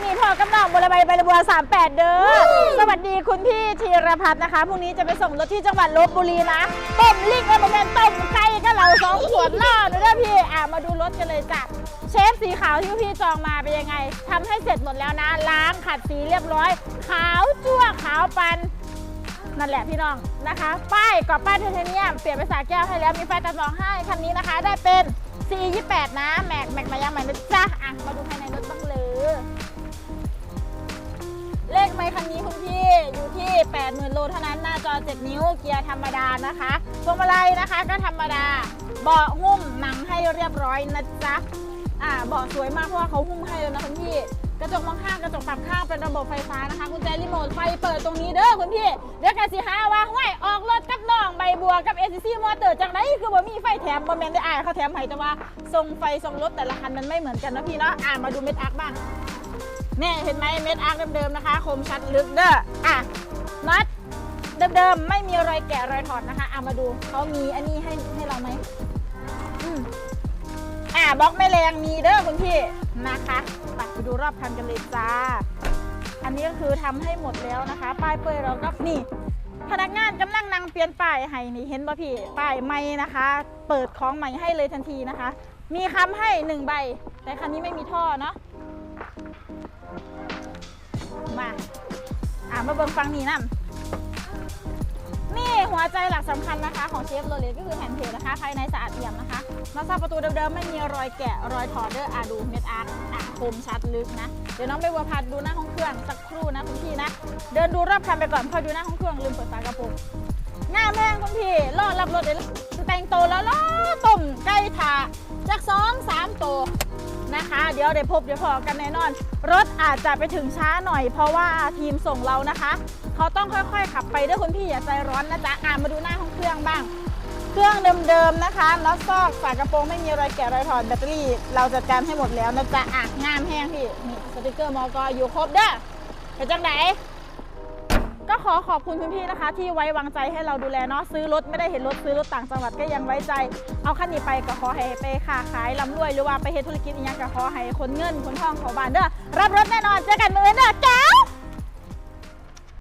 วันนี้พ่อกำลังบรใบใบบัว38 เด้อ สวัสดีคุณพี่ธีรพัฒน์นะคะ พรุ่งนี้จะไปส่งรถที่จังหวัดลบบุรีนะ ต้มลิงแล้วมันเป็นต้มไก่ก็เราสองขวดล่อนะเด้อพี่ อะมาดูรถกันเลยจ้ะ เชฟสีขาวที่พี่จองมาเป็นยังไงทำให้เสร็จหมดแล้วนะ ล้างขัดสีเรียบร้อย ขาวจั่วขาวปันนั่นแหละพี่น้องนะคะ ป้ายกรอบป้ายไทเทเนียมเปลี่ยนเป็นสาแก้วให้แล้วมีไฟตัดสองให้คันนี้นะคะ ได้เป็น C28 นะ แม็กแม็กมายังใหม่นะจ๊ะอะมาดูภายในรถบ้างเลย 8 0,000 โลเท่านั้นหน้าจอ 7 นิ้วเกียร์ธรรมดานะคะพวงมาลัยนะคะก็ธรรมดา เบาะหุ้มหนังให้เรียบร้อยนะจ๊ะอ่าเบาะสวยมากเพราะว่าเขาหุ้มให้แล้วนะคุณพี่กระจกมองข้างกระจกฝั่งข้างเป็นระบบไฟฟ้านะคะกุญแจรีโมทไฟเปิดตรงนี้เด้อคุณพี่เดี๋ยวกันสิฮะว่าห้วยออกรถกับน้องใบบัวกับเอซีซีมอเตอร์จังไรคือบ่มีไฟแถมบ่แมนได้อ่านเขาแถมให้แต่ว่าทรงไฟทรงรถแต่ละคันมันไม่เหมือนกันนะพี่เนาะอ่ามาดูเม็ดอักบ้างเนี่เห็นไหมเม็ดอาร์เดิมๆนะคะ คมชัดลึกเด้ออะ น็อตเดิมๆไม่มีรอยแกะรอยถอดนะคะเอะมาดูเขามีอันนี้ให้ให้เราไหมอืมอ่าบล็อกไม่แรงมีเด้อคุณพี่นะคะไปไปดูรอบคันกันเลยจ้า อันนี้ก็คือทำให้หมดแล้วนะคะ ป้ายเปยเราก็นี่ พนักงานกำลังนั่งเปลี่ยนป้ายให้นี่เห็นป่ะพี่ป้ายใหม่นะคะ เปิดของใหม่ให้เลยทันทีนะคะ มีคำให้หนึ่งใบ แต่คันนี้ไม่มีท่อเนาะ อ่ามาเบิ่งฟังนี่นะนี่หัวใจหลักสำคัญนะคะ ของเชฟโรเลตก็คือแผ่นเพจนะคะภายในสะอาดเอี่ยมนะคะมาซาประตูเดิมๆไม่มีรอยแกะรอยถอดเด้ออะดูเม็ดอาร์ตอะคมชัดลึกนะ เดี๋ยวน้องไปวัวพัดดูหน้าห้องเครื่องสักครู่นะคุณพี่นะ เดินดูรอบคันไปก่อนพอดูหน้าห้องเครื่องลืมเปิดฝากระโปรงหน้าแม่งคุณพี่รอรับรถเลยแต่งโตแล้วล้อต้มไก่ถาจากสองสามโต นะคะ เดี๋ยวได้พบเดี๋ยวพอกันแน่นอน รถอาจจะไปถึงช้าหน่อย เพราะว่าทีมส่งเรานะคะ เขาต้องค่อยๆ ขับไปด้วยคุณพี่อย่าใจร้อนนะจ๊ะอ่ามาดูหน้าห้องเครื่องบ้าง เครื่องเดิมๆนะคะน็อตซอกฝากระโปรงไม่มีรอยแกะรอยถอดแบตเตอรี่ เราจัดการให้หมดแล้วนะจ๊ะอะงามแห้งพี่นี่สติกเกอร์มอกอยู่ครบเด้อไปจังไหน ก็ขอขอบคุณคุณพี่นะคะ ที่ไว้วางใจให้เราดูแลเนาะซื้อรถไม่ได้เห็นรถซื้อรถต่างจังหวัดก็ยังไว้ใจ เอาขันนี้ไปก็ขอให้ไปค่ะขายลำรวยหรือว่าไปเฮ็ดธุรกิจอีกอย่างก็ขอให้คนเงินคนทองเขาบานเด้อรับรถแน่นอนเจอกันมืออนเด้อแก้ว